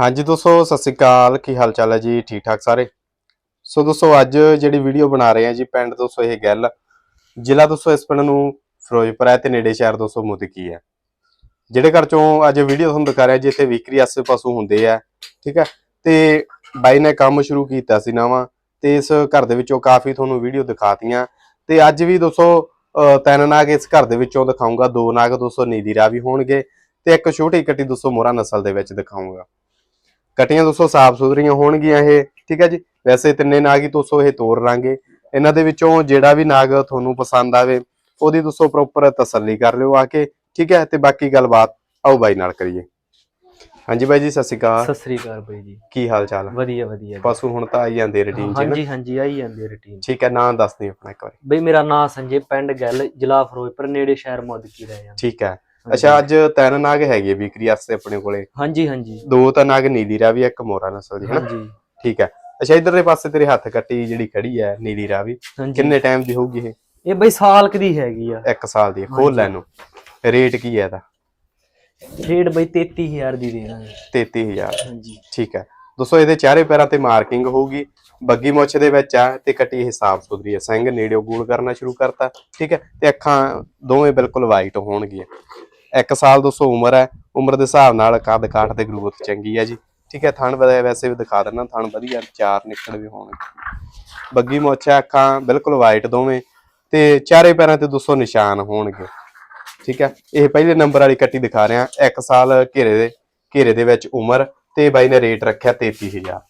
ਹਾਂਜੀ ਦੋਸਤੋ, ਸਤਿ ਸ੍ਰੀ ਅਕਾਲ। ਕੀ ਹਾਲ ਚਾਲ ਹੈ ਜੀ? ਠੀਕ ਠਾਕ ਸਾਰੇ? ਸੋ ਦੋਸਤੋ, ਅੱਜ ਜਿਹੜੀ ਵੀਡੀਓ ਬਣਾ ਰਹੇ ਹਾਂ ਜੀ ਪਿੰਡ ਦੋਸਤੋ, ਇਹ ਗੱਲ ਜ਼ਿਲ੍ਹਾ ਦੋਸਤੋ, ਇਸ ਪਿੰਡ ਨੂੰ ਫਿਰੋਜ਼ਪੁਰ ਹੈ ਤੇ ਨੇੜੇ ਸ਼ਹਿਰ ਦੋਸਤੋ, ਮੁਦਕੀ ਹੈ। ਜਿਹੜੇ ਘਰ ਚੋਂ ਅੱਜ ਵੀਡੀਓ ਤੁਹਾਨੂੰ ਦਿਖਾ ਰਿਹਾ ਜੀ ਇੱਥੇ ਵਿਕਰੀ ਆਸੇ ਪਸ਼ੂ ਹੁੰਦੇ ਆ, ਠੀਕ ਹੈ? ਤੇ ਬਾਈ ਨੇ ਕੰਮ ਸ਼ੁਰੂ ਕੀਤਾ ਸੀ ਨਵਾਂ, ਤੇ ਇਸ ਘਰ ਦੇ ਵਿੱਚੋਂ ਕਾਫੀ ਤੁਹਾਨੂੰ ਵੀਡੀਓ ਦਿਖਾਤੀਆਂ। ਤੇ ਅੱਜ ਵੀ ਦੋਸਤੋ, ਅਹ, ਤਿੰਨ ਨਾਗ ਇਸ ਘਰ ਦੇ ਵਿੱਚੋਂ ਦਿਖਾਉਂਗਾ ਦੋ ਨਾਗ ਦੋਸਤੋ, ਨੀਲੀ ਰਾਵੀ ਹੋਣਗੇ, ਤੇ ਇੱਕ ਛੋਟੀ ਕੱਟੀ ਦੋਸਤੋ ਮੋਰਾ ਨਸਲ ਦੇ ਵਿੱਚ ਦਿਖਾਉਂਗਾ ਕਟੀਆਂ ਦੋਸਤੋ ਸਾਫ਼ ਸੁਥਰੀਆਂ ਹੋਣਗੀਆਂ ਇਹ ਠੀਕ ਹੈ ਜੀ? ਵੈਸੇ ਤਿੰਨੇ ਨਾਗ ਹੀ ਦੋਸਤੋ ਇਹ ਤੋੜ ਲਾਂਗੇ। ਇਹਨਾਂ ਦੇ ਵਿੱਚੋਂ ਜਿਹੜਾ ਵੀ ਨਾਗ ਤੁਹਾਨੂੰ ਪਸੰਦ ਆਵੇ ਉਹਦੀ ਦੋਸਤੋ ਪ੍ਰੋਪਰ ਤਸੱਲੀ ਕਰ ਲਿਓ ਆ ਕੇ ਠੀਕ ਹੈ? ਤੇ ਬਾਕੀ ਗੱਲਬਾਤ ਆਓ ਬਾਈ ਨਾਲ ਕਰੀਏ। ਹਾਂਜੀ ਬਾਈ ਜੀ ਸਤਿ ਸ਼੍ਰੀ ਅਕਾਲ। ਸਤਿ ਸ੍ਰੀ ਅਕਾਲ ਬਾਈ ਜੀ। ਕੀ ਹਾਲ ਚਾਲ ਹੈ ਵਧੀਆ ਵਧੀਆ। ਪਸ਼ੂ ਹੁਣ ਤਾਂ ਆਈ ਜਾਂਦੇ ਰੂਟੀਨ ਚ ਨਾ? ਹਾਂਜੀ ਹਾਂਜੀ ਆਈ ਜਾਂਦੀ ਰੁਟੀਨ ਠੀਕ ਹੈ ਨਾਂ ਦੱਸ ਦਿਓ ਆਪਣਾ ਇੱਕ ਵਾਰੀ। ਬਈ ਮੇਰਾ ਨਾਮ ਸੰਜੇ ਪਿੰਡ ਗੱਲ ਜ਼ਿਲ੍ਹਾ ਫਿਰੋਜ਼ਪੁਰ ਨੇੜੇ ਸ਼ਹਿਰ ਮੁਦਕੀ ਰਹਿ ਜਾਂਦਾ। ਠੀਕ ਹੈ। ਅੱਛਾ ਅੱਜ ਤਿੰਨ ਨਾਗ ਹੈਗੇ ਵਿਕਰੀ ਵਾਸਤੇ ਆਪਣੇ ਕੋਲੇ। ਹਾਂਜੀ ਹਾਂਜੀ। ਦੋ ਤਾਂ ਨਾਗ ਨੀਲੀ ਰਾਵੀ ਇੱਕ ਮੋਰਾ ਨਸਲ ਦੀ ਨਾ ਹਾਂਜੀ। ਠੀਕ ਹੈ ਅੱਛਾ ਇਧਰਲੇ ਪਾਸੇ ਤੇਰੇ ਹੱਥ ਕੱਟੀ ਜਿਹੜੀ ਖੜੀ ਹੈ ਨੀਲੀ ਰਾਵੀ ਕਿੰਨੇ ਟਾਈਮ ਦੀ ਹੋਊਗੀ ਇਹ? ਇਹ ਬਈ ਸਾਲ ਕੁ ਦੀ ਹੈਗੀ ਆ। ਇੱਕ ਸਾਲ ਦੀ। ਖੋਲ ਲੈ ਇਹਨੂੰ। ਰੇਟ ਕੀ ਹੈ ਇਹਦਾ? ਰੇਟ ਬਈ 33000 ਦੀ ਦੇ ਦਾਂਗੇ 33000 ਹਾਂਜੀ। ਠੀਕ ਹੈ ਦੋਸਤੋ ਇਹਦੇ ਚਾਰੇ ਪੈਰਾਂ ਤੇ ਮਾਰਕਿੰਗ ਹੋਊਗੀ। ਬੱਗੀ ਮੁੱਛ ਦੇ ਵਿੱਚ ਆ ਤੇ ਕੱਟੀ ਇਹ ਸਾਫ਼ ਸੁਥਰੀ ਹੈ ਸਿੰਘ ਨੇੜਿਓ ਗੂਲ ਕਰਨਾ ਸ਼ੁਰੂ ਕਰਤਾ ਠੀਕ ਹੈ ਤੇ ਅੱਖਾਂ ਦੋਵੇਂ ਬਿਲਕੁਲ ਵਾਈਟ ਹੋਣਗੀਆਂ। ਇੱਕ ਸਾਲ ਦੋਸਤੋ ਉਮਰ ਹੈ, ਉਮਰ ਦੇ ਹਿਸਾਬ ਨਾਲ ਕੱਦ ਕਾਠ ਤੇ ਗਰੋਥ ਚੰਗੀ ਹੈ ਜੀ। ਠੀਕ ਹੈ, ਥਣ ਵੈ- ਵੈਸੇ ਵੀ ਦਿਖਾ ਦਿੰਦਾ, ਥਣ ਵਧੀਆ, ਚਾਰ ਨਿਕਲ ਵੀ ਹੋਣਗੇ ਬੱਗੀ ਮੁੱਛ, ਅੱਖਾਂ ਬਿਲਕੁਲ ਵਾਈਟ ਦੋਵੇਂ ਤੇ ਚਾਰੇ ਪੈਰਾਂ ਤੇ ਦੋਸਤੋ ਨਿਸ਼ਾਨ ਹੋਣਗੇ। ਠੀਕ ਹੈ, ਇਹ ਪਹਿਲੇ ਨੰਬਰ ਵਾਲੀ ਕੱਟੀ ਦਿਖਾ ਰਿਹਾ, ਇੱਕ ਸਾਲ ਘੇਰੇ ਦੇ ਘੇਰੇ ਦੇ ਵਿੱਚ ਉਮਰ ਤੇ ਬਾਈ ਨੇ ਰੇਟ ਰੱਖਿਆ 33000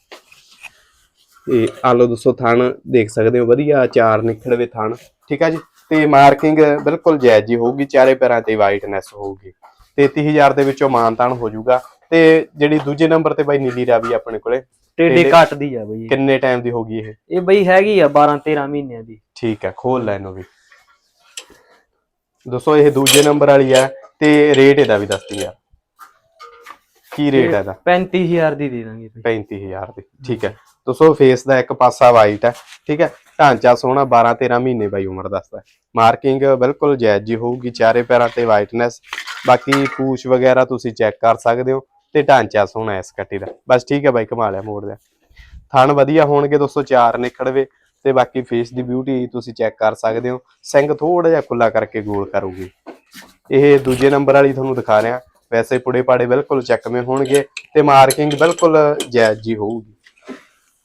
ਤੇ ਆ ਲਓ ਦੋਸਤੋ ਥਣ ਦੇਖ ਸਕਦੇ ਹੋ ਵਧੀਆ ਚਾਰ ਨਿਖੜਵੇ ਥਣ ਠੀਕ ਹੈ ਜੀ? ਤੇ ਮਾਰਕਿੰਗ ਬਿਲਕੁਲ ਜਾਇਜ਼ ਜੀ ਹੋਊਗੀ ਚਾਰੇ ਪੈਰਾਂ ਤੇ ਵਾਈਟਨੈਸ ਹੋਊਗੀ। 33000 ਦੇ ਵਿੱਚੋਂ ਮਾਨਤਾਨ ਹੋ ਜਾਊਗਾ। ਤੇ ਜਿਹੜੀ ਦੂਜੇ ਨੰਬਰ ਤੇ ਬਾਈ ਨੀਲੀ ਰਾਵੀ ਆਪਣੇ ਕੋਲੇ ਟੇਡੇ ਟੇਢੇ- ਘੱਟ ਦੀ ਆ ਬਈ। ਕਿੰਨੇ ਟਾਈਮ ਦੀ ਹੋਊਗੀ ਇਹ? ਇਹ ਬਈ ਹੈਗੀ ਆ 12 13 ਮਹੀਨਿਆਂ ਦੀ। ਠੀਕ ਹੈ ਖੋਲ ਲੈ ਇਹਨੂੰ ਵੀ। ਦੋਸਤੋ ਇਹ ਦੂਜੇ ਨੰਬਰ ਵਾਲੀ ਹੈ ਤੇ ਰੇਟ ਇਹਦਾ ਵੀ ਦੱਸਦੀ ਆ। ਕੀ ਰੇਟ ਹੈ ਇਹਦਾ? 35000 ਦੀ ਦੇ ਦਾਂਗੇ ਬਈ। 35000 ਦੀ ਠੀਕ ਹੈ ਦੱਸੋ ਫੇਸ ਦਾ ਇੱਕ ਪਾਸਾ ਵਾਈਟ ਹੈ, ਠੀਕ ਹੈ? ਢਾਂਚਾ ਸੋਹਣਾ 12 13 ਮਹੀਨੇ ਬਾਈ ਉਮਰ ਦੱਸਦਾ ਮਾਰਕਿੰਗ ਬਿਲਕੁਲ ਜਾਇਜ਼ ਜੀ ਹੋਊਗੀ, ਚਾਰੇ ਪੈਰਾਂ ਤੇ ਵਾਈਟਨੈਸ ਬਾਕੀ ਪੂਛ ਵਗੈਰਾ ਤੁਸੀਂ ਚੈੱਕ ਕਰ ਸਕਦੇ ਹੋ ਤੇ ਢਾਂਚਾ ਸੋਹਣਾ ਇਸ ਕੱਟੀ ਦਾ। ਬਸ ਠੀਕ ਹੈ ਬਾਈ ਕਮਾ ਲਿਆ, ਮੋੜ ਲਿਆ। ਥਣ ਵਧੀਆ ਹੋਣਗੇ ਦੋਸਤੋ, ਚਾਰ ਨਿਕੜਵੇ ਤੇ ਬਾਕੀ ਫੇਸ ਦੀ ਬਿਊਟੀ ਤੁਸੀਂ ਚੈੱਕ ਕਰ ਸਕਦੇ ਹੋ। ਸਿੰਗ ਥੋੜਾ ਜਿਹਾ ਖੁੱਲਾ ਕਰਕੇ ਗੋਲ ਕਰੂਗੀ। ਇਹ ਦੂਜੇ ਨੰਬਰ ਵਾਲੀ ਤੁਹਾਨੂੰ ਦਿਖਾ ਰਿਹਾ। ਵੈਸੇ ਪੁੜੇ ਪਾੜੇ ਬਿਲਕੁਲ ਚੱਕਵੇਂ ਹੋਣਗੇ ਤੇ ਮਾਰਕਿੰਗ ਬਿਲਕੁਲ ਜਾਇਜ਼ ਜੀ ਹੋਊਗੀ।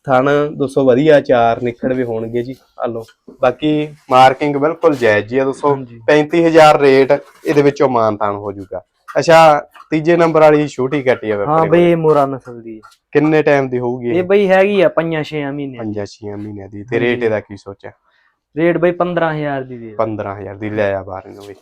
ਥਣ 200 ਵਧੀਆ ਚਾਰ ਨਿਕੜ ਵੀ ਹੋਣਗੇ ਜੀ। ਆ ਲਓ। ਬਾਕੀ ਮਾਰਕਿੰਗ ਬਿਲਕੁਲ ਜਾਇਜ਼ ਜੀ ਆ ਦੋਸਤੋ ਹਾਂਜੀ। 35000 ਰੇਟ ਇਹਦੇ ਵਿੱਚੋਂ ਮਾਨਤਾਨ ਹੋ ਜਾਊਗਾ। ਅੱਛਾ ਤੀਜੇ ਨੰਬਰ ਵਾਲੀ ਛੋਟੀ ਕੱਟੀ ਆ ਹਾਂ ਬਈ ਇਹ ਮੋਰਾ ਨਸਲ ਦੀ। ਕਿੰਨੇ ਟਾਈਮ ਦੀ ਹੋਊਗੀ ਇਹ ਬਈ ਹੈਗੀ ਆ 5 6 ਮਹੀਨਿਆਂ ਦੀ। 5-6 ਮਹੀਨਿਆਂ ਦੀ। ਤੇ ਰੇਟ ਇਹਦਾ ਕੀ ਸੋਚਿਆ? ਰੇਟ ਬਈ 15000 ਦੀ ਦੇ ਦਾਂਗੇ। 15000 ਦੀ ਲੈ ਆ ਬਾਹਰ ਇਹਨੂੰ ਵੀ।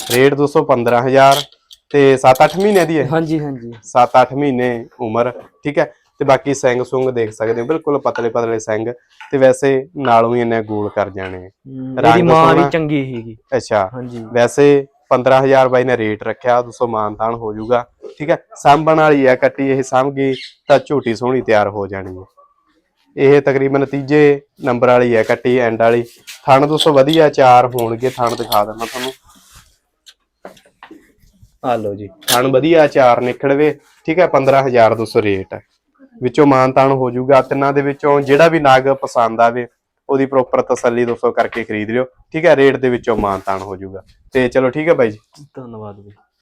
ਰੇਟ ਦੋਸਤੋ 15000 ਤੇ 7-8 ਮਹੀਨਿਆਂ ਦੀ ਹੈ। ਹਾਂਜੀ ਹਾਂਜੀ। 7-8 ਮਹੀਨੇ ਉਮਰ ਠੀਕ ਹੈ? ਤੇ ਬਾਕੀ ਸਿੰਘ ਸੁੰਗ ਦੇਖ ਸਕਦੇ ਹੋ ਬਿਲਕੁਲ ਪਤਲੇ ਪਤਲੇ ਸਿੰਘ ਤੇ ਵੈਸੇ ਨਾਲੋਂ ਹੀ ਇਹਨੇ ਗੋਲ ਕਰ ਜਾਣੇ ਇਹਦੀ ਮਾਂ ਵੀ। ਚੰਗੀ ਸੀਗੀ। ਅੱਛਾ ਹਾਂਜੀ। ਵੈਸੇ 15000 ਬਾਈ ਨੇ ਰੇਟ ਰੱਖਿਆ 200 ਮਾਨਤਾਨ ਹੋ ਜਾਊਗਾ। ਠੀਕ ਹੈ ਸਾਂਭਣ ਵਾਲੀ ਹੈ ਕੱਟੀ ਇਹ ਸਾਂਭ ਗਈ ਤਾਂ ਝੋਟੀ ਸੋਹਣੀ ਤਿਆਰ ਹੋ ਜਾਣੀ ਹੈ। ਇਹ ਤਕਰੀਬਨ ਤੀਜੇ ਨੰਬਰ ਵਾਲੀ ਹੈ ਕੱਟੀ ਐਂਡ ਵਾਲੀ। ਥਣ 200 ਵਧੀਆ ਚਾਰ ਹੋਣਗੇ ਥਣ ਦਿਖਾ ਦਿੰਦਾ ਤੁਹਾਨੂੰ। ਆ ਲਓ ਜੀ। ਥਣ ਵਧੀਆ ਚਾਰ ਨਿਕੜਵੇ ਠੀਕ ਹੈ 15200 ਰੇਟ ਹੈ। ਵਿੱਚੋਂ ਮਾਨਤਾਨ ਹੋ ਜਾਊਗਾ, ਤਿੰਨਾਂ ਦੇ ਵਿੱਚੋਂ ਜਿਹੜਾ ਵੀ ਨਾਗ ਪਸੰਦ ਆਵੇ, ਉਹਦੀ ਪ੍ਰੋਪਰ ਤਸੱਲੀ ਦੋਸਤੋ ਕਰਕੇ ਖਰੀਦ ਲਿਓ। ਠੀਕ ਹੈ, ਰੇਟ ਦੇ ਵਿੱਚੋਂ ਮਾਨਤਾਨ ਹੋ ਜਾਊਗਾ। ਤੇ ਚਲੋ ਠੀਕ ਹੈ ਬਾਈ ਜੀ। ਧੰਨਵਾਦ ਬਈ।